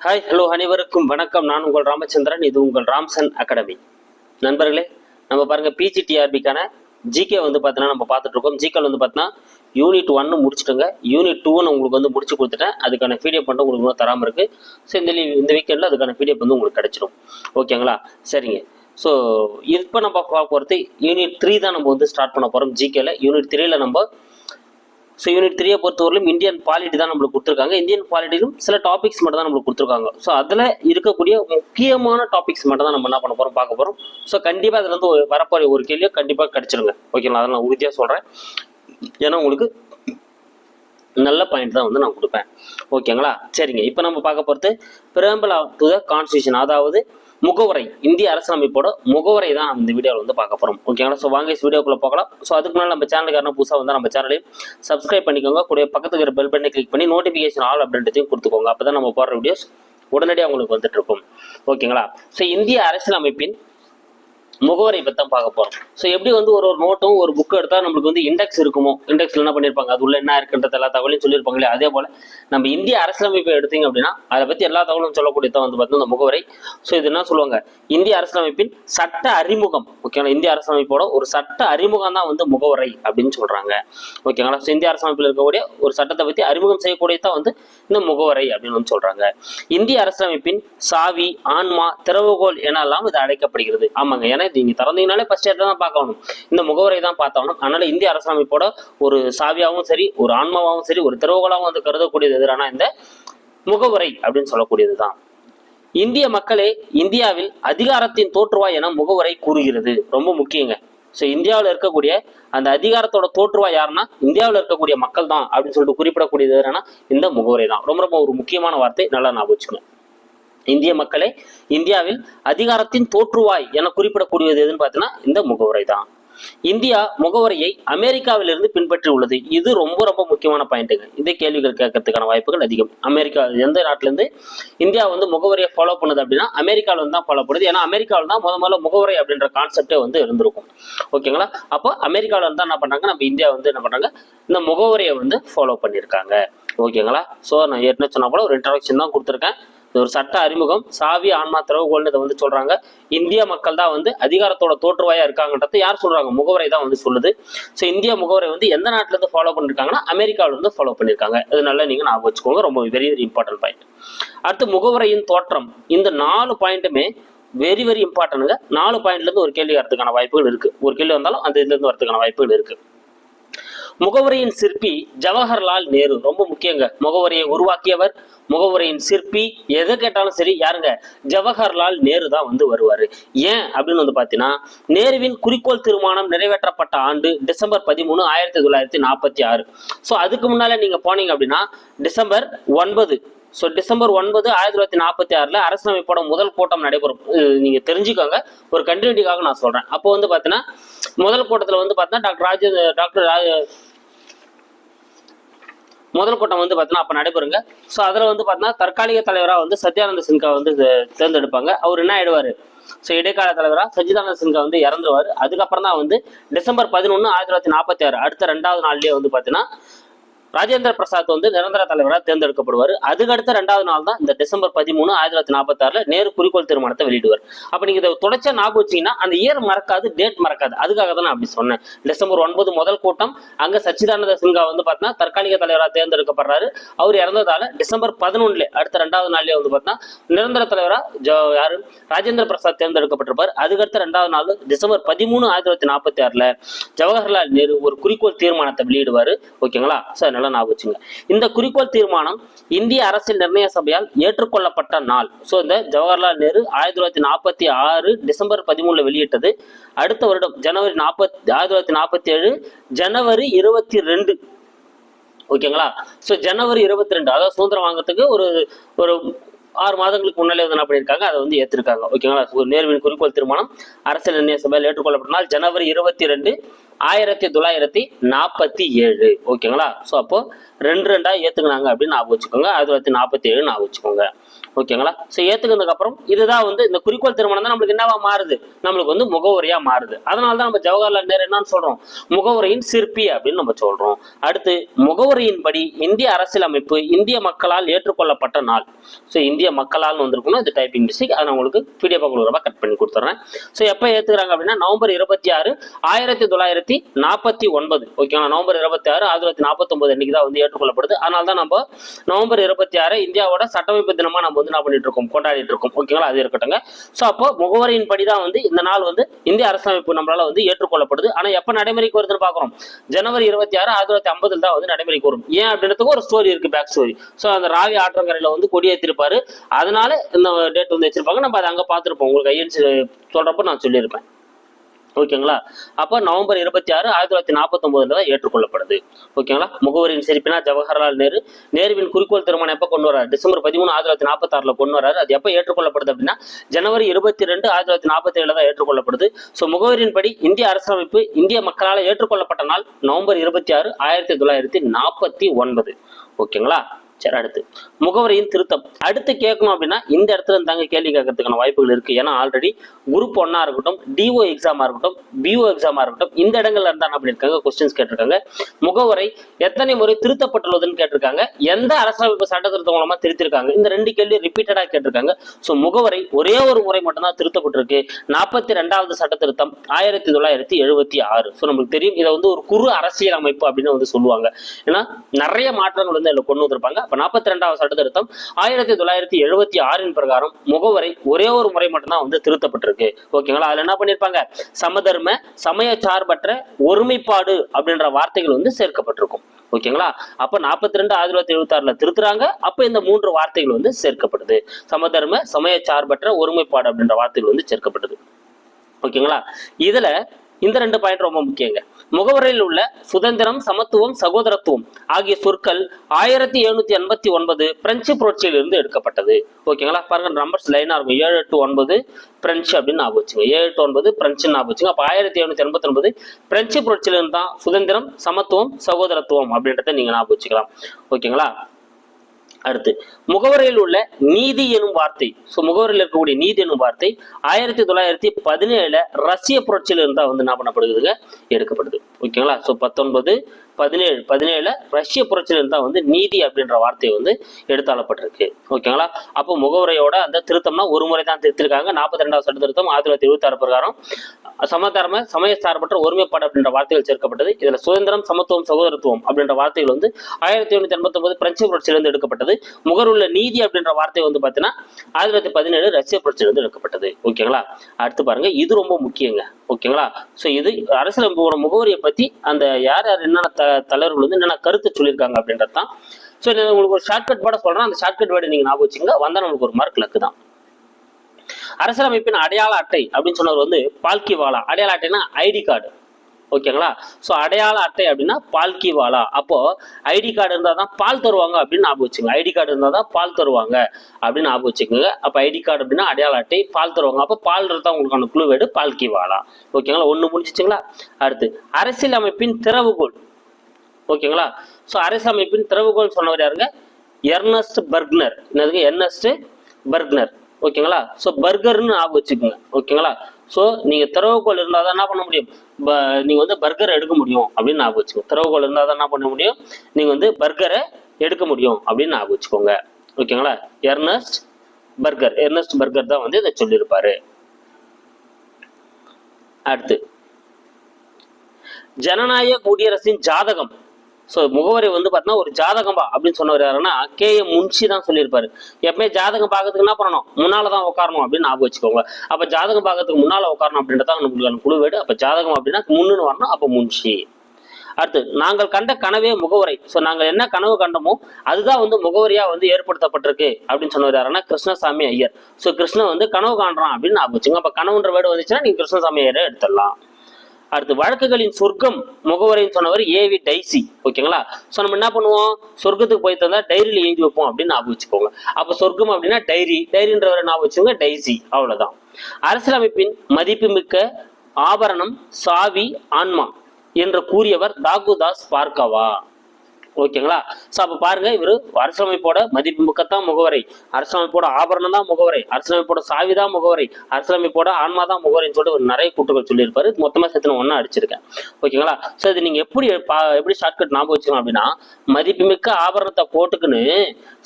Hi hello அனைவருக்கும் வணக்கம். நான் உங்கள் ராமச்சந்திரன் இது உங்கள் ராம்சன் அகாடமி. நண்பர்களே நம்ம பாருங்கள் பிஜிடிஆர்பிக்கான ஜிகே வந்து பார்த்தீங்கன்னா நம்ம பார்த்துட்ருக்கோம் ஜிகேல் வந்து பார்த்தீங்கன்னா யூனிட் ஒன்னு முடிச்சிட்டுங்க. யூனிட் டூன்னு உங்களுக்கு வந்து முடிச்சு கொடுத்துட்டேன். அதுக்கான பிடிஎஃப் மட்டும் உங்களுக்கு இன்னும் தராமல் இருக்குது ஸோ இந்த leave- இந்த வீக்கெண்டில் அதுக்கான பிடிஎஃப் வந்து உங்களுக்கு கிடச்சிடும் ஓகேங்களா சரிங்க. ஸோ இப்போ நம்ம பார்க்க போகிறது யூனிட் த்ரீ தான் நம்ம வந்து ஸ்டார்ட் பண்ண போகிறோம் ஜிகேல யூனிட் த்ரீயில் நம்ம ஸோ யூனிட் த்ரீயை பொறுத்தவரையிலும் இந்தியன் பாலிட்டி தான் நம்மளுக்கு கொடுத்துருக்காங்க. இந்தியன் பாலிட்டிலும் சில டாபிக்ஸ் மட்டும் தான் நம்மளுக்கு கொடுத்துருக்காங்க. ஸோ அதில் இருக்கக்கூடிய முக்கியமான டாபிக்ஸ் மட்டும் தான் நம்ம என்ன பண்ண போகிறோம் பார்க்க போகிறோம் ஸோ கண்டிப்பாக அதில் வந்து வரப்போகிற ஒரு கேள்வியோ கண்டிப்பாக கிடச்சிருங்க. ஓகேங்களா அதை நான் உறுதியாக சொல்கிறேன் ஏன்னா உங்களுக்கு நல்ல பாயிண்ட் தான் வந்து நான் கொடுப்பேன். ஓகேங்களா சரிங்க. இப்போ நம்ம பார்க்க போகிறது ஆஃப் டு த கான்ஸ்டியூஷன் அதாவது முகவரை இந்திய அரசியலமைப்போட முகவரை தான் இந்த வீடியோவில் வந்து பார்க்க போகிறோம் ஓகேங்களா ஸோ வாங்க வீடியோக்குள்ளே பார்க்கலாம் ஸோ அதுக்கு முன்னாடி நம்ம சேனலுக்காரன புதுசாக வந்து நம்ம சேனலையும் சப்ஸ்கிரைப் பண்ணிக்கோங்க. கூட பக்கத்துக்கு இருக்கிற பெல் பட்டனை கிளிக் பண்ணி நோட்டிஃபிகேஷன் ஆல் அப்படின்றதையும் கொடுத்துக்கோங்க. அப்போ தான் நம்ம போடுற வீடியோஸ் உடனடியாக உங்களுக்கு வந்துட்டு இருக்கும். ஓகேங்களா ஸோ இந்திய அரசியலமைப்பின் முகவரை பற்றி தான் பார்க்க போகிறோம் ஸோ எப்படி வந்து ஒரு ஒரு நோட்டும் ஒரு புக் எடுத்தால் நம்மளுக்கு வந்து இண்டெக்ஸ் இருக்குமோ? இண்டெக்ஸில் என்ன பண்ணியிருப்பாங்க அது உள்ள என்ன இருக்குன்றது எல்லா தகவலையும் சொல்லியிருப்பாங்களே அதே போல் நம்ம இந்திய அரசியலமைப்பை எடுத்தீங்க அப்படின்னா அதை பற்றி எல்லா தகவலும் சொல்லக்கூடிய தான் வந்து பார்த்தீங்கன்னா இந்த முகவரை. ஸோ இது என்ன சொல்லுவாங்க? இந்திய அரசியலமைப்பின் சட்ட அறிமுகம். ஓகேங்களா இந்திய அரசியலமைப்போட ஒரு சட்ட அறிமுகம் தான் வந்து முகவரை அப்படின்னு சொல்கிறாங்க ஓகேங்களா ஸோ இந்திய அரசியலமைப்பில் இருக்கக்கூடிய ஒரு சட்டத்தை பற்றி அறிமுகம் செய்யக்கூடிய தான் வந்து இந்த முகவரை அப்படின்னு வந்து சொல்கிறாங்க இந்திய அரசியலமைப்பின் சாவி ஆன்மா திறவுகோல் எனலாம் இது அழைக்கப்படுகிறது. ஆமாங்க. ஏன்னா நீங்க திறந்தீங்கனாலே ஃபர்ஸ்ட் இடத்துல தான் பார்க்கணும். இந்த முகவரை தான் பார்த்தாகணும். அதனால இந்திய அரசமைப்போட ஒரு சாவியாகவும் சரி ஒரு ஆன்மாவாகவும் சரி ஒரு திறவுகோலாகவும் வந்து கருதக்கூடியது எதிரான இந்த முகவரை அப்படின்னு சொல்லக்கூடியது தான். இந்திய மக்களே இந்தியாவில் அதிகாரத்தின் தோற்றுவாய் என முகவரை கூறுகிறது. ரொம்ப முக்கியங்க. ஸோ இந்தியாவில் இருக்கக்கூடிய அந்த அதிகாரத்தோட தோற்றுவாய் யாருன்னா இந்தியாவில் இருக்கக்கூடிய மக்கள் தான் அப்படின்னு சொல்லிட்டு குறிப்பிடக்கூடியது என்னன்னா இந்த முகவரை தான். ரொம்ப ரொம்ப ஒரு முக்கியமான வார்த்தை. நல்லா ஞாபகம் வச்சுக்கணும் இந்திய மக்களே இந்தியாவில் அதிகாரத்தின் தோற்றுவாய் என குறிப்பிடக்கூடியது எதுன்னு பார்த்தீங்கன்னா இந்த முகவரை தான். இந்தியா முகவரியை அமெரிக்காவிலிருந்து பின்பற்றி உள்ளது. இது ரொம்ப ரொம்ப முக்கியமான பாயிண்ட்டுங்க இந்த கேள்விகள் கேட்கறதுக்கான வாய்ப்புகள் அதிகம். அமெரிக்கா எந்த நாட்டிலேருந்து இந்தியா வந்து முகவரியை ஃபாலோ பண்ணுது அப்படின்னா அமெரிக்காவில் வந்து தான் ஃபாலோ பண்ணுது. ஏன்னா அமெரிக்காவில் தான் முத முதல்ல முகவரி அப்படின்ற கான்செப்டே வந்து இருந்திருக்கும். ஓகேங்களா அப்போ அமெரிக்காவில் இருந்து தான் என்ன பண்ணுறாங்க நம்ம இந்தியா வந்து என்ன பண்ணுறாங்க இந்த முகவரியை வந்து ஃபாலோ பண்ணியிருக்காங்க. ஓகேங்களா ஸோ நான் ஏற்கனவே சொன்ன போல ஒரு இன்ட்ரடக்ஷன் தான் கொடுத்துருக்கேன். இது ஒரு சட்ட அறிமுகம். சாவி ஆன்மா திறவுகோல்னு இதை வந்து சொல்றாங்க. இந்திய மக்கள் தான் வந்து அதிகாரத்தோட தோற்றுவாயா இருக்காங்கன்றத யார் சொல்றாங்க? முகவரை தான் வந்து சொல்லுது. ஸோ இந்திய முகவரை வந்து எந்த நாட்டுல இருந்து ஃபாலோ பண்ணிருக்காங்கன்னா அமெரிக்காவில இருந்து ஃபாலோ பண்ணிருக்காங்க. இது நல்லா நீங்க ஞாபகம் வச்சுக்கோங்க. ரொம்ப வெரி வெரி இம்பார்ட்டன்ட் பாயிண்ட் அடுத்து முகவரையின் தோற்றம். இந்த நாலு பாயிண்ட்டுமே வெரி வெரி இம்பார்ட்டனுங்க நாலு பாயிண்ட்ல இருந்து ஒரு கேள்வி வரதுக்கான வாய்ப்புகள் இருக்கு. ஒரு கேள்வி வந்தாலும் அந்த இதுல இருந்து வரதுக்கான வாய்ப்புகள் இருக்கு. முகவரியின் சிற்பி ஜவஹர்லால் நேரு. ரொம்ப முக்கியங்க. முகவரியை உருவாக்கியவர் முகவரியின் சிற்பி எதை கேட்டாலும் சரி யாருங்க? ஜவஹர்லால் நேரு தான் வந்து வருவாரு. ஏன் அப்படின்னு வந்து பார்த்தீங்கன்னா நேருவின் குறிக்கோள் தீர்மானம் நிறைவேற்றப்பட்ட ஆண்டு டிசம்பர் பதிமூணு ஆயிரத்தி தொள்ளாயிரத்தி நாற்பத்தி ஆறு. ஸோ அதுக்கு முன்னால நீங்க போனீங்க அப்படின்னா டிசம்பர் ஒன்பது. ஸோ டிசம்பர் ஒன்பது ஆயிரத்தி தொள்ளாயிரத்தி நாற்பத்தி ஆறில் அரசமைப்போட முதல் கூட்டம் நடைபெறும் நீங்கள் நீங்க தெரிஞ்சுக்கோங்க. ஒரு கண்டினியூட்டிக்காக நான் சொல்றேன். அப்போ வந்து பார்த்தீங்கன்னா முதல் கூட்டத்தில் வந்து பார்த்தீங்கன்னா டாக்டர் ராஜேந்திர டாக்டர் ராஜ முதல் கூட்டம் வந்து பார்த்தீங்கன்னா அப்போ நடைபெறுங்க. ஸோ அதில் வந்து பார்த்தீங்கன்னா தற்காலிக தலைவராக வந்து சத்யானந்த சின்கா வந்து தேர்ந்தெடுப்பாங்க. அவர் என்ன ஆயிடுவார்? ஸோ இடைக்கால தலைவராக சஜிதானந்த சின்கா வந்து இறந்துருவார். அதுக்கப்புறம் தான் வந்து டிசம்பர் பதினொன்று ஆயிரத்தி தொள்ளாயிரத்தி நாற்பத்தி ஆறு அடுத்த ரெண்டாவது நாள்லேயே வந்து பார்த்தீங்கன்னா ராஜேந்திர பிரசாத் வந்து நிரந்தர தலைவராக தேர்ந்தெடுக்கப்படுவார். அதுக்கடுத்த ரெண்டாவது நாள் தான் இந்த டிசம்பர் பதிமூணு ஆயிரத்தி தொள்ளாயிரத்தி நாற்பத்தாறுல நேரு குறிக்கோள் தீர்மானத்தை வெளியிடுவார். அப்ப நீங்க இதை தொடர்ச்சியா ஞாபகம் வச்சீங்கன்னா அந்த இயர் மறக்காது டேட் மறக்காது. அதுக்காக தான் நான் அப்படி சொன்னேன். டிசம்பர் ஒன்பது முதல் கூட்டம் அங்க சச்சிதானந்த சின்ஹா வந்து பார்த்தீங்கன்னா தற்காலிக தலைவராக தேர்ந்தெடுக்கப்படுறாரு. அவர் இறந்ததால டிசம்பர் பதினொன்றுல அடுத்த ரெண்டாவது நாள்லேயே வந்து பார்த்தீங்கன்னா நிரந்தர தலைவராக ஜோ யாரு? ராஜேந்திர பிரசாத் தேர்ந்தெடுக்கப்பட்டிருப்பார். அதுக்கடுத்த ரெண்டாவது நாள் டிசம்பர் பதிமூணு ஆயிரத்தி தொள்ளாயிரத்தி நாற்பத்தி ஆறுல ஜவஹர்லால் நேரு ஒரு குறிக்கோள் தீர்மானத்தை வெளியிடுவாரு. ஓகேங்களா? சார் நல்லா ஞாபகம் வச்சுங்க. இந்த குறிக்கோள் தீர்மானம் இந்திய அரசியல் நிர்ணய சபையால் ஏற்றுக்கொள்ளப்பட்ட நாள். ஸோ இந்த ஜவஹர்லால் நேரு ஆயிரத்தி தொள்ளாயிரத்தி நாற்பத்தி ஆறு டிசம்பர் பதிமூணுல வெளியிட்டது. அடுத்த வருடம் ஜனவரி நாற்பத்தி ஆயிரத்தி தொள்ளாயிரத்தி நாற்பத்தி ஏழு ஜனவரி இருபத்தி ரெண்டு. ஓகேங்களா? ஸோ ஜனவரி இருபத்தி ரெண்டு அதாவது சுதந்திரம் வாங்குறதுக்கு ஒரு ஒரு ஆறு மாதங்களுக்கு முன்னாலே வந்து என்ன பண்ணியிருக்காங்க? அதை வந்து ஏற்றிருக்காங்க ஓகேங்களா? நேர்வின் நேருவின் குறிக்கோள் தீர்மானம் அரசியல் நிர்ணய சபையில் ஏற்றுக்கொள்ளப்பட்ட நாள் ஜனவரி இருபத்தி ரெண்டு. ஆயிரத்தி தொள்ளாயிரத்தி நாற்பத்தி ஏழு. ஓகேங்களா? ஸோ அப்போ ரெண்டு ரெண்டா ஏத்துக்கினாங்க அப்படின்னு ஞாபகம் வச்சுக்கோங்க. ஆயிரத்தி தொள்ளாயிரத்தி நாற்பத்தி ஏழு ஞாபகம் வச்சுக்கோங்க. ஓகேங்களா? ஸோ ஏத்துக்கினதுக்கு அப்புறம் இதுதான் வந்து இந்த குறிக்கோள் திருமணம் தான் நம்மளுக்கு என்னவா மாறுது? நம்மளுக்கு வந்து முகவரியா மாறுது. அதனால தான் நம்ம ஜவஹர்லால் நேரு என்னன்னு சொல்றோம். முகவரியின் சிற்பி அப்படின்னு நம்ம சொல்றோம். அடுத்து முகவரியின்படி இந்திய அரசியலமைப்பு இந்திய மக்களால் ஏற்றுக்கொள்ளப்பட்ட நாள். ஸோ இந்திய மக்களால் வந்திருக்கணும் இது டைப்பிங் மிஸ்டேக் அதை உங்களுக்கு பிடிஎஃப் ரூபாய் கட் பண்ணி கொடுத்துறேன். ஸோ எப்போ ஏத்துக்கிறாங்க அப்படின்னா நவம்பர் இருபத்தி ஆறு ஆயிரத்தி தொள்ளாயிரத்தி நாற்பத்தி ஒன்பது. ஓகேங்களா நவம்பர் இருபத்தி ஆறு ஆயிரத்தி தொள்ளாயிரத்தி நாற்பத்தொன்பது அன்னைக்கு தான் வந்து ஏற்றுக்கொள்ளப்படுது. அதனால தான் நம்ம நவம்பர் இருபத்தி ஆறு இந்தியாவோட சட்டமைப்பு தினமாக நம்ம வந்து என்ன பண்ணிட்டு இருக்கோம்? கொண்டாடிட்டு இருக்கோம். ஓகேங்களா அது இருக்கட்டுங்க ஸோ அப்போ முகவரியின் படி தான் வந்து இந்த நாள் வந்து இந்திய அரசமைப்பு நம்மளால வந்து ஏற்றுக்கொள்ளப்படுது. ஆனால் எப்போ நடைமுறைக்கு வருதுன்னு பார்க்குறோம்? ஜனவரி இருபத்தி ஆறு ஆயிரத்தி தொள்ளாயிரத்தி ஐம்பதுல தான் வந்து நடைமுறைக்கு வரும். ஏன் அப்படின்றதுக்கு ஒரு ஸ்டோரி இருக்கு பேக் ஸ்டோரி ஸோ அந்த ராவி ஆற்றங்கரையில் வந்து கொடியேற்றிருப்பாரு அதனால இந்த டேட் வந்து வச்சிருப்பாங்க. நம்ம அதை அங்கே பார்த்துருப்போம். உங்களுக்கு ஐஎன்சி சொல்றப்ப நான் சொல்லியிருப்பேன். ஓகேங்களா? அப்போ நவம்பர் இருபத்தி ஆறு ஆயிரத்தி தொள்ளாயிரத்தி நாற்பத்தொன்பதுல தான் ஏற்றுக்கொள்ளப்படுது. ஓகேங்களா? முகவரியின் சிரிப்பினா ஜவஹர்லால் நேரு. நேருவின் குறிக்கோள் திருமணம் எப்போ கொண்டு வராரு டிசம்பர் பதிமூணு ஆயிரத்தி தொள்ளாயிரத்தி நாற்பத்தாறுல கொண்டு வராரு அது எப்போ ஏற்றுக்கொள்ளப்படுது அப்படின்னா ஜனவரி இருபத்தி ரெண்டு ஆயிரத்தி தொள்ளாயிரத்தி நாற்பத்தி ஏழுல தான் ஏற்றுக்கொள்ளப்படுது. ஸோ முகவரியின் படி இந்திய அரசமைப்பு இந்திய மக்களால் ஏற்றுக்கொள்ளப்பட்ட நாள் நவம்பர் இருபத்தி ஆறு ஆயிரத்தி தொள்ளாயிரத்தி நாற்பத்தி ஒன்பது. ஓகேங்களா? சரி அடுத்து. முகவரியின் திருத்தம். அடுத்து கேட்கணும் அப்படின்னா இந்த இடத்துல இருந்தாங்க கேள்வி கேட்கறதுக்கான வாய்ப்புகள் இருக்கு. ஏன்னா ஆல்ரெடி குரூப் ஒன்னா இருக்கட்டும் டிஓ எக்ஸாமா இருக்கட்டும் பிஓ எக்ஸாமா இருக்கட்டும் இந்த இடங்கள்ல இருந்தா அப்படின்னு இருக்காங்க கொஸ்டின்ஸ் கேட்டிருக்காங்க. முகவரை எத்தனை முறை திருத்தப்பட்டுள்ளதுன்னு கேட்டிருக்காங்க. எந்த அரசியலமைப்பு சட்ட திருத்தம் மூலமா திருத்திருக்காங்க. இந்த ரெண்டு கேள்வி ரிப்பீட்டடா கேட்டிருக்காங்க. ஸோ முகவரை ஒரே ஒரு முறை மட்டும்தான் திருத்தப்பட்டிருக்கு. நாற்பத்தி ரெண்டாவது சட்ட திருத்தம் ஆயிரத்தி தொள்ளாயிரத்தி எழுபத்தி ஆறு. ஸோ நம்மளுக்கு தெரியும் இதை வந்து ஒரு குறு அரசியல் அமைப்பு அப்படின்னு வந்து சொல்லுவாங்க. ஏன்னா நிறைய மாற்றங்கள் வந்து அதில் கொண்டு வந்திருப்பாங்க. அப்போ நாற்பத்தி ரெண்டாவது சட்ட திருத்தம் ஆயிரத்தி தொள்ளாயிரத்தி எழுபத்தி ஆறின் பிரகாரம் முகவரை ஒரே ஒரு முறை மட்டும்தான் வந்து திருத்தப்பட்டிருக்கு. ஓகேங்களா? அதில் என்ன பண்ணியிருப்பாங்க சமதர்ம சமய சார்பற்ற ஒருமைப்பாடு அப்படின்ற வார்த்தைகள் வந்து சேர்க்கப்பட்டிருக்கும். ஓகேங்களா? அப்ப நாற்பத்தி ரெண்டு ஆயிரத்தி தொள்ளாயிரத்தி எழுபத்தி ஆறுல திருத்துறாங்க. அப்ப இந்த மூன்று வார்த்தைகள் வந்து சேர்க்கப்படுது. சமதர்ம சமய சார்பற்ற ஒருமைப்பாடு அப்படின்ற வார்த்தைகள் வந்து சேர்க்கப்படுது ஓகேங்களா? இதுல இந்த ரெண்டு பாயிண்ட் ரொம்ப முக்கியங்க. முகவரியில் உள்ள சுதந்திரம் சமத்துவம் சகோதரத்துவம் ஆகிய சொற்கள் ஆயிரத்தி எழுநூத்தி எண்பத்தி ஒன்பது பிரெஞ்சு புரட்சியிலிருந்து எடுக்கப்பட்டது. ஓகேங்களா பாருங்க நம்பர்ஸ் லைனா இருக்கும். ஏழு எட்டு ஒன்பது பிரெஞ்சு அப்படின்னு ஞாபகம் வச்சுங்க. ஏழு எட்டு ஒன்பது பிரெஞ்சு ஞாபகம் வச்சுங்க. அப்ப ஆயிரத்தி எழுநூத்தி எண்பத்தி ஒன்பது பிரெஞ்சு புரட்சியிலிருந்து தான் சுதந்திரம் சமத்துவம் சகோதரத்துவம் அப்படின்றத நீங்க ஞாபகம் வச்சுக்கலாம். ஓகேங்களா அடுத்து முகவரியில் உள்ள நீதி எனும் வார்த்தை. ஸோ முகவரியில் இருக்கக்கூடிய நீதி எனும் வார்த்தை ஆயிரத்தி தொள்ளாயிரத்தி பதினேழுல ரஷ்ய புரட்சியில இருந்தா வந்து என்ன பண்ணப்படுதுங்க எடுக்கப்படுது ஓகேங்களா ஸோ பத்தொன்பது பதினேழு பதினேழுல ரஷ்ய புரட்சியில தான் வந்து நீதி அப்படின்ற வார்த்தை வந்து எடுத்தாளப்பட்டிருக்கு. ஓகேங்களா? அப்போ முகவரையோட அந்த திருத்தம்னா ஒரு முறை தான் திருத்திருக்காங்க. நாற்பத்தி ரெண்டாவது சட்ட திருத்தம் ஆயிரத்தி தொள்ளாயிரத்தி இருபத்தி ஆறு பிரகாரம். சமதாரம சமய சார்பற்ற ஒருமைப்பாடு அப்படின்ற வார்த்தைகள் சேர்க்கப்பட்டது. இதுல சுதந்திரம் சமத்துவம் சகோதரத்துவம் அப்படின்ற வார்த்தைகள் வந்து ஆயிரத்தி எழுநூத்தி எண்பத்தி ஒன்பது பிரெஞ்சு புரட்சியிலிருந்து எடுக்கப்பட்டது. முகருள்ள நீதி அப்படின்ற வார்த்தை வந்து பாத்தீங்கன்னா ஆயிரத்தி தொள்ளாயிரத்தி பதினேழு ரஷ்ய புரட்சியிலிருந்து எடுக்கப்பட்டது. ஓகேங்களா? அடுத்து பாருங்க இது ரொம்ப முக்கியங்க. ஓகேங்களா? ஸோ இது அரசியலமைப்போட முகவரியை பத்தி அந்த யார் யார் என்னென்ன த தலைவர்கள் வந்து என்னென்ன கருத்து சொல்லியிருக்காங்க அப்படின்றது தான். ஸோ உங்களுக்கு ஒரு ஷார்ட்கட் வேர்டை சொல்கிறேன் அந்த ஷார்ட்கட் வேர்டு நீங்கள் ஞாபகம் வச்சுங்க வந்தால் நம்மளுக்கு ஒரு மார்க் லக்கு தான். அரசியலமைப்பின் அடையாள அட்டை அப்படின்னு சொன்னவர் வந்து பால்கி வாலா அடையாள அட்டைனா ஐடி கார்டு ஓகேங்களா ஸோ அடையாள அட்டை அப்படின்னா பால்கி வாலா அப்போ ஐடி கார்டு இருந்தால் தான் பால் தருவாங்க அப்படின்னு ஞாபகம் வச்சுங்க ஐடி கார்டு இருந்தால் தான் பால் தருவாங்க அப்படின்னு ஞாபகம் வச்சுக்கோங்க. அப்போ ஐடி கார்டு அப்படின்னா அடையாள அட்டை பால் தருவாங்க. அப்போ பால் தான் உங்களுக்கான குழு வேடு பால்கி வாலா ஓகேங்களா ஒன்று முடிஞ்சிச்சுங்களா? அடுத்து அரசியலமைப்பின் திறவுகோள். ஓகேங்களா? ஸோ அரசமைப்பின் திறவுகோல் சொன்னவர் யாருங்க? Ernest Barker. என்னதுங்க? Ernest Barker. ஓகேங்களா? ஸோ பர்கர்னு ஆக வச்சுக்கோங்க. ஓகேங்களா? ஸோ நீங்கள் திறவுகோல் இருந்தால் தான் என்ன பண்ண முடியும்? ப- நீங்கள் வந்து பர்கர் எடுக்க முடியும் அப்படின்னு ஞாபகம் வச்சுக்கோங்க. திறவுகோல் இருந்தால் தான் என்ன பண்ண முடியும்? நீங்கள் வந்து பர்கரை எடுக்க முடியும் அப்படின்னு ஆக வச்சுக்கோங்க. ஓகேங்களா? Ernst burger. எர்னஸ்ட் பர்கர் தான் வந்து இதை சொல்லியிருப்பாரு. அடுத்து. ஜனநாயக குடியரசின் ஜாதகம். ஸோ முகவரி வந்து பார்த்தீங்கன்னா ஒரு ஜாதகம்பா அப்படின்னு சொன்னவர் யாருன்னா கே. எம் முன்ஷி தான் சொல்லியிருப்பாரு. எப்பவுமே ஜாதகம் பார்க்கறதுக்கு என்ன பண்ணணும்? முன்னால தான் உட்காரணும் அப்படின்னு ஞாபகம் வச்சுக்கோங்க. அப்போ ஜாதகம் பார்க்கறதுக்கு முன்னால் உட்காரணும் அப்படின்றதான் நம்மளுக்கான குழு வீடு அப்போ ஜாதகம் அப்படின்னா முன்னுன்னு வரணும் அப்போ முன்ஷி. அடுத்து நாங்கள் கண்ட கனவே முகவரை. ஸோ நாங்கள் என்ன கனவு கண்டமோ அதுதான் வந்து முகவரியா வந்து ஏற்படுத்தப்பட்டிருக்கு அப்படின்னு சொன்னவர் யாருன்னா கிருஷ்ணசாமி ஐயர். ஸோ கிருஷ்ணன் வந்து கனவு காண்றான் அப்படின்னு ஞாபகம் வச்சுங்க அப்போ கனவுன்ற வேர்டு வந்துச்சுன்னா நீங்கள் கிருஷ்ணசாமி ஐயரை எடுத்துடலாம். அடுத்து வழக்குகளின் சொர்க்கம் முகவரின்னு சொன்னவர் ஏவி டைசி. ஓகேங்களா? ஸோ நம்ம என்ன பண்ணுவோம்? சொர்க்கத்துக்கு போய் தந்தா டைரியில் எழுதி வைப்போம் அப்படின்னு ஞாபகம் வச்சுக்கோங்க. அப்போ சொர்க்கம் அப்படின்னா டைரி டைரின்றவரை ஞாபகம் வச்சுக்கோங்க டைசி. அவ்வளோதான் அரசியலமைப்பின் மதிப்புமிக்க ஆபரணம் சாவி ஆன்மா என்று கூறியவர் தாகுதாஸ் பார்க்கவா ஓகேங்களா? ஸோ அப்போ பாருங்க இவர் அரசியலமைப்போட மதிப்புமிக்கத்தான் முகவரை. அரசியலமைப்போட ஆபரணம் தான் முகவரை. அரசியலமைப்போட சாவி தான் முகவரை. அரசியலமைப்போட ஆன்மா தான் முகவரின்னு சொல்லிட்டு ஒரு நிறைய கூட்டுகள் சொல்லியிருப்பாரு. மொத்தமாக சேர்த்து நான் ஒன்றா அடிச்சிருக்கேன். ஓகேங்களா? ஸோ இது நீங்கள் எப்படி பா- எப்படி ஷார்ட்கட் ஞாபகம் வச்சுக்கணும் அப்படின்னா மதிப்புமிக்க ஆபரணத்தை போட்டுக்குன்னு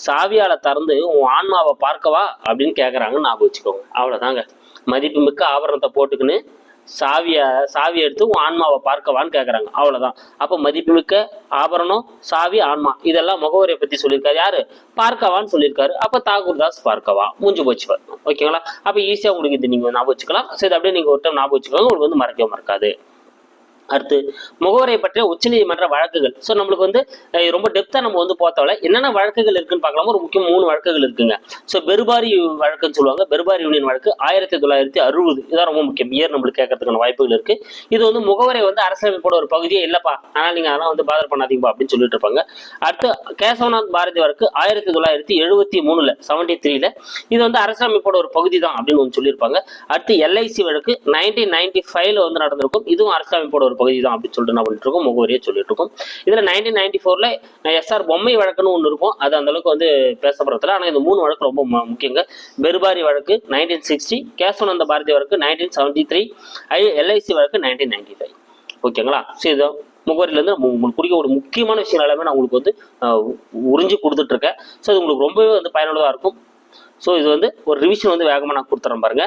சாவியால திறந்து உன் ஆன்மாவை பார்க்கவா அப்படின்னு கேட்குறாங்கன்னு ஞாபகம் வச்சுக்கோங்க. அவ்வளோதாங்க மதிப்புமிக்க ஆபரணத்தை போட்டுக்குன்னு சாவியை சாவி எடுத்து உன் ஆன்மாவை பார்க்கவான்னு கேட்குறாங்க அவ்வளோதான் அப்போ மதிப்புமிக்க ஆபரணம் சாவி ஆன்மா இதெல்லாம் முகவரியை பற்றி சொல்லியிருக்காரு யார்? பார்க்கவான்னு சொல்லியிருக்காரு. அப்போ தாகூர் தாஸ் பார்க்கவா? மூஞ்சி போச்சு ஓகேங்களா? அப்போ ஈஸியாக உங்களுக்கு இது நீங்கள் ஞாபகம் வச்சுக்கலாம். சரி அப்படியே நீங்கள் ஒரு டைம் ஞாபகம் வச்சுக்கோங்க. உங்களுக்கு வந்து மறக்கவே மறக்காது. அடுத்து முகவரை பற்றிய உச்சநீதிமன்ற வழக்குகள். ஸோ நம்மளுக்கு வந்து ரொம்ப டெப்த்தாக நம்ம வந்து பார்த்தோம்ல என்னென்ன வழக்குகள் இருக்குன்னு பார்க்கலாம் ஒரு முக்கியம் மூணு வழக்குகள் இருக்குங்க. ஸோ பெருபாரி வழக்குன்னு சொல்லுவாங்க. பெருபாரி யூனியன் வழக்கு ஆயிரத்தி தொள்ளாயிரத்தி அறுபது. இதான் ரொம்ப முக்கியம். இயர் நம்மளுக்கு கேட்கறதுக்கான வாய்ப்புகள் இருக்கு. இது வந்து முகவரை வந்து அரசியலமைப்போட ஒரு பகுதியே இல்லப்பா ஆனால் நீங்க அதெல்லாம் வந்து பாதர் பண்ணாதீங்கப்பா அப்படின்னு சொல்லிட்டு இருப்பாங்க. அடுத்து கேசவநாத் பாரதி வழக்கு ஆயிரத்தி தொள்ளாயிரத்தி எழுபத்தி மூணுல செவன்டி த்ரீல இது வந்து அரசியலமைப்போட ஒரு பகுதி தான் அப்படின்னு வந்து சொல்லியிருப்பாங்க. அடுத்து எல்ஐசி வழக்கு நைன்டீன் நைன்டி ஃபைவ்ல வந்து நடந்திருக்கும். இதுவும் அரசியலமைப்போட ஒரு பகுதி தான் அப்படின்னு சொல்லிட்டு என்ன பண்ணிட்டு இருக்கோம் முகவரியை சொல்லிட்டு இருக்கோம். இதுல நைன்டீன் நைன்டி ஃபோர்ல எஸ்ஆர் பொம்மை வழக்குன்னு ஒன்று இருக்கும். அது அந்த அளவுக்கு வந்து பேசப்படுறதுல ஆனால் இந்த மூணு வழக்கு ரொம்ப முக்கியங்க. பெருபாரி வழக்கு நைன்டீன் சிக்ஸ்டி கேசவநந்த பாரதி வழக்கு நைன்டீன் செவன்டி த்ரீ ஐ எல்ஐசி வழக்கு நைன்டீன் நைன்டி ஃபைவ் ஓகேங்களா? சரி இது முகவரியிலேருந்து உங்களுக்கு குறிக்க ஒரு முக்கியமான விஷயம் எல்லாமே நான் உங்களுக்கு வந்து உறிஞ்சு கொடுத்துட்ருக்கேன் உறிஞ்சி ஸோ இது உங்களுக்கு ரொம்பவே வந்து பயனுள்ளதாக இருக்கும். ஸோ இது வந்து ஒரு ரிவிஷன் வந்து வேகமாக நான் கொடுத்துறேன் பாருங்க.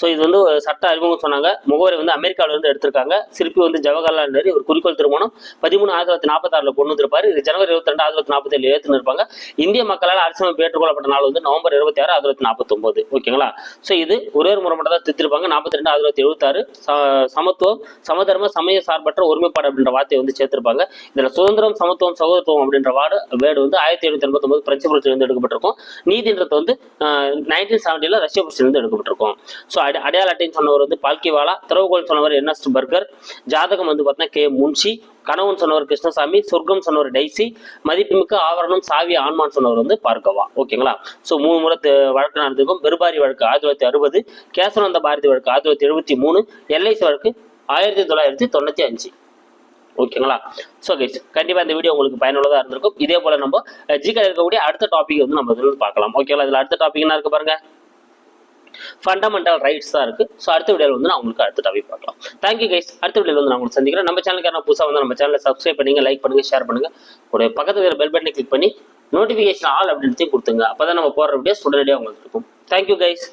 ஸோ இது வந்து ஒரு சட்ட அறிமுகம் சொன்னாங்க. முகவரி வந்து அமெரிக்காவிலிருந்து எடுத்திருக்காங்க. சிற்பி வந்து ஜவஹர்லால் நேரு ஒரு குறிக்கோள் திருமணம். பதிமூணு ஆயிரத்தி தொள்ளாயிரத்தி நாற்பத்தாறில் கொண்டு வந்திருப்பாரு. இது ஜனவரி இருபத்தி ரெண்டு ஆயிரத்தி தொள்ளாயிரத்தி நாற்பத்தேழு ஏற்றுன்னு இருப்பாங்க. இந்திய மக்களால் அரசியலமைப்பு ஏற்றுக்கொள்ளப்பட்ட நாள் வந்து நவம்பர் இருபத்தி ஆறு ஆயிரத்தி தொள்ளாயிரத்தி நாற்பத்தொம்போது. ஓகேங்களா? ஸோ இது ஒரே ஒரு முறை மட்டும் தான் திருத்திருப்பாங்க நாற்பத்தி ரெண்டு ஆயிரத்தி எழுபத்தாறு சமத்துவம் சமதர்ம சமய சார்பற்ற ஒருமைப்பாடு அப்படின்ற வார்த்தையை வந்து சேர்த்திருப்பாங்க. இதில் சுதந்திரம் சமத்துவம் சகோதரத்துவம் அப்படின்ற வார்டு வேர்டு வந்து ஆயிரத்தி எழுநூத்தி எண்பத்தொன்பது பிரெஞ்சு புரட்சியிலிருந்து எடுக்கப்பட்டிருக்கும். நீதின்றது வந்து நைன்டீன் செவன்டில ரஷ்ய புரட்சியிலிருந்து எடுக்கப்பட்டிருக்கும். ஸோ அடி அடையாள அட்டைன்னு சொன்னவர் வந்து பால்கிவாலா திறவுகோல் சொன்னவர் என்எஸ்ட் பர்கர் ஜாதகம் வந்து பார்த்தீங்கன்னா கே முன்ஷி கணவன் சொன்னவர் கிருஷ்ணசாமி சொர்க்கம் சொன்னவர் டைசி மதிப்புமிக்க ஆவரணம் சாவி ஆன்மான் சொன்னவர் வந்து பார்க்கவா ஓகேங்களா? ஸோ மூணு முறை வழக்கு நடந்திருக்கும். பெருபாரி வழக்கு ஆயிரத்தி தொள்ளாயிரத்தி அறுபது கேசவனந்த பாரதி வழக்கு ஆயிரத்தி தொள்ளாயிரத்தி எழுபத்தி மூணு எல்ஐசி வழக்கு ஆயிரத்தி தொள்ளாயிரத்தி தொண்ணூற்றி அஞ்சு. ஓகேங்களா? ஸோ கைஸ் கண்டிப்பாக இந்த வீடியோ உங்களுக்கு பயனுள்ளதாக இருந்திருக்கும். இதே போல் நம்ம ஜிகே இருக்கக்கூடிய அடுத்த டாபிக் வந்து நம்ம இதில் பார்க்கலாம். ஓகேங்களா? இதில் அடுத்த டாபிக் என்ன இருக்கு பாருங்கள் ஃபண்டமெண்டல் ரைட்ஸ் தான் இருக்கு. ஸோ அடுத்த வீடியோவில் வந்து நான் உங்களுக்கு அடுத்த டாபிக் பார்க்கலாம். தேங்க்யூ கைஸ் அடுத்த வீடியோவில் வந்து நான் உங்களுக்கு சந்திக்கிறேன். நம்ம சேனலுக்கு யாரும் புதுசாக வந்து நம்ம சேனலை சப்ஸ்கிரைப் பண்ணுங்க லைக் பண்ணுங்க ஷேர் பண்ணுங்க. ஒரு பக்கத்துல இருக்கிற பெல் பட்டனை கிளிக் பண்ணி நோட்டிஃபிகேஷன் ஆல் அப்படின்றதையும் கொடுத்துங்க. அப்போ தான் நம்ம போடுற வீடியோஸ் உடனடியாக உங்களுக்கு இருக்கும். Thank you guys